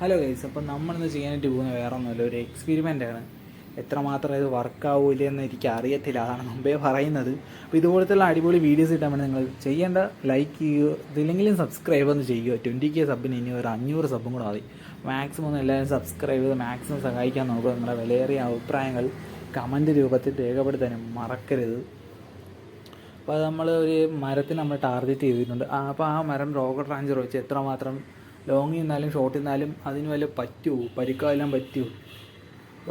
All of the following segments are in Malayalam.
ഹലോ ഗൈസ് അപ്പം നമ്മളിന്ന് ചെയ്യാനായിട്ട് പോകുന്ന വേറെ ഒന്നുമല്ല ഒരു എക്സ്പെരിമെന്റ് ആണ്. എത്രമാത്രം ഇത് വർക്ക് ആവൂല എന്ന് എനിക്ക് അറിയത്തില്ല അതാണ് മുമ്പേ പറയുന്നത്. അപ്പോൾ ഇതുപോലത്തുള്ള അടിപൊളി വീഡിയോസ് കിട്ടാൻ വേണ്ടി നിങ്ങൾ ചെയ്യേണ്ട ലൈക്ക് ചെയ്യുക ഇതില്ലെങ്കിലും സബ്സ്ക്രൈബ് ഒന്ന് ചെയ്യുക. ട്വന്റി കെ സബിന് ഇനി ഒരു അഞ്ഞൂറ് സബും കൂടെ മതി. മാക്സിമം ഒന്ന് എല്ലാവരും സബ്സ്ക്രൈബ് ചെയ്ത് മാക്സിമം സഹായിക്കാൻ നോക്കുക. നിങ്ങളുടെ വിലയേറിയ അഭിപ്രായങ്ങൾ കമന്റ് രൂപത്തിൽ രേഖപ്പെടുത്താനും മറക്കരുത്. അപ്പോൾ നമ്മൾ ഒരു മരത്തിന് നമ്മൾ ടാർഗറ്റ് ചെയ്തിട്ടുണ്ട്. അപ്പോൾ ആ മരം റോക്കറ്റ് റാഞ്ചർ വെച്ച് എത്രമാത്രം ലോങ് നിന്നാലും ഷോർട്ട് നിന്നാലും അതിന് വല്ല പറ്റുമോ പരിക്കാവെല്ലാം പറ്റുമോ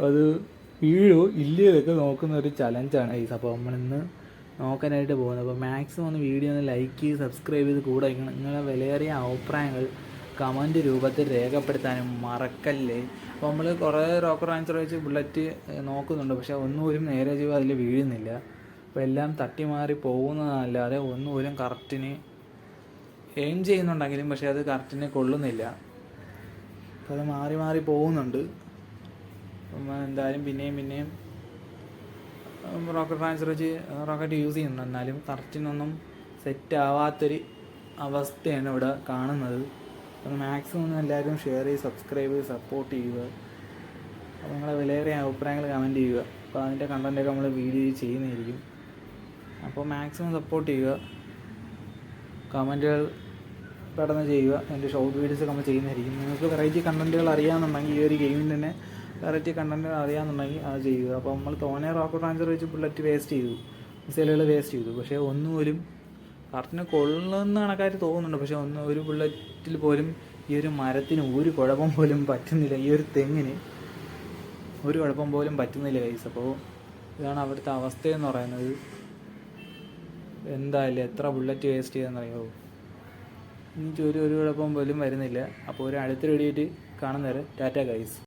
അത് വീഴോ ഇല്ലയൊക്കെ നോക്കുന്ന ഒരു ചലഞ്ചാണ് ഈ അപ്പോൾ നമ്മളിന്ന് നോക്കാനായിട്ട് പോകുന്നത്. അപ്പോൾ മാക്സിമം ഒന്ന് വീഡിയോ ഒന്ന് ലൈക്ക് ചെയ്ത് സബ്സ്ക്രൈബ് ചെയ്ത് കൂടെ വയ്ക്കണം നിങ്ങളുടെ വിലയേറിയ അഭിപ്രായങ്ങൾ കമന്റ് രൂപത്തിൽ രേഖപ്പെടുത്താനും മറക്കല്ലേ? അപ്പോൾ നമ്മൾ കുറേ റോക്കർ ആൻസർ വെച്ച് ബുള്ളറ്റ് നോക്കുന്നുണ്ട്. പക്ഷേ ഒന്നുപോലും നേരെ ചെയ്യുക അതിൽ വീഴുന്നില്ല. അപ്പോൾ എല്ലാം തട്ടി മാറി പോകുന്നതല്ലാതെ ഒന്നുപോലും കറക്റ്റിന് എയിം ചെയ്യുന്നുണ്ടെങ്കിലും പക്ഷേ അത് കറക്റ്റിനെ കൊള്ളുന്നില്ല. അപ്പോൾ അത് മാറി മാറി പോകുന്നുണ്ട്. അപ്പം എന്തായാലും പിന്നെയും പിന്നെയും റോക്കറ്റ് ട്രാൻസ്ഫർ വെച്ച് റോക്കറ്റ് യൂസ് ചെയ്യുന്നുണ്ട്. എന്നാലും കറക്റ്റിനൊന്നും സെറ്റ് ആവാത്തൊരു അവസ്ഥയാണ് ഇവിടെ കാണുന്നത്. അപ്പം മാക്സിമം എല്ലാവരും ഷെയർ ചെയ്ത് സബ്സ്ക്രൈബ് ചെയ്ത് സപ്പോർട്ട് ചെയ്യുക അപ്പോൾ നിങ്ങളെ വിലയേറിയ അഭിപ്രായങ്ങൾ കമന്റ് ചെയ്യുക. അപ്പോൾ അതിന്റെ കണ്ടന്റൊക്കെ നമ്മൾ വീഡിയോ ചെയ്യുന്നതായിരിക്കും. അപ്പോൾ മാക്സിമം സപ്പോർട്ട് ചെയ്യുക. കമന്റുകൾ പെട്ടെന്ന് ചെയ്യുക എന്റെ ഷോർട്ട് വീഡിയോസ് നമ്മൾ ചെയ്യുന്നതായിരിക്കും. നിങ്ങൾക്ക് വെറൈറ്റി കണ്ടന്റുകൾ അറിയാമെന്നുണ്ടെങ്കിൽ ഈ ഒരു ഗെയിമിൽ തന്നെ വെറൈറ്റി കണ്ടന്റുകൾ അറിയാമെന്നുണ്ടെങ്കിൽ അത് ചെയ്യുക. അപ്പോൾ നമ്മൾ തോനെ റോക്കറ്റ് ട്രാൻസ്ഫർ വെച്ച് ബുള്ളറ്റ് വേസ്റ്റ് ചെയ്തു. മിസൈലുകൾ വേസ്റ്റ് ചെയ്തു. പക്ഷേ ഒന്നുപോലും കറക്റ്റിന് കൊള്ളുന്ന കണക്കായിട്ട് തോന്നുന്നുണ്ട്. പക്ഷേ ഒന്ന് ഒരു ബുള്ളറ്റിൽ പോലും ഈ ഒരു മരത്തിന് ഒരു കുഴപ്പം പോലും പറ്റുന്നില്ല. ഈ ഒരു തെങ്ങിന് ഒരു കുഴപ്പം പോലും പറ്റുന്നില്ല കൈസ് അപ്പോൾ ഇതാണ് അവിടുത്തെ അവസ്ഥയെന്ന് പറയുന്നത്. എന്തായാലും എത്ര ബുള്ളറ്റ് വേസ്റ്റ് ചെയ്തെന്നറിയാമോ എനിക്ക് ഒരു ഒരു കുഴപ്പം പോലും വരുന്നില്ല. അപ്പോൾ ഒരു അടുത്ത വീഡിയോ കാണുന്നവരെ ടാറ്റ ഗൈസ്.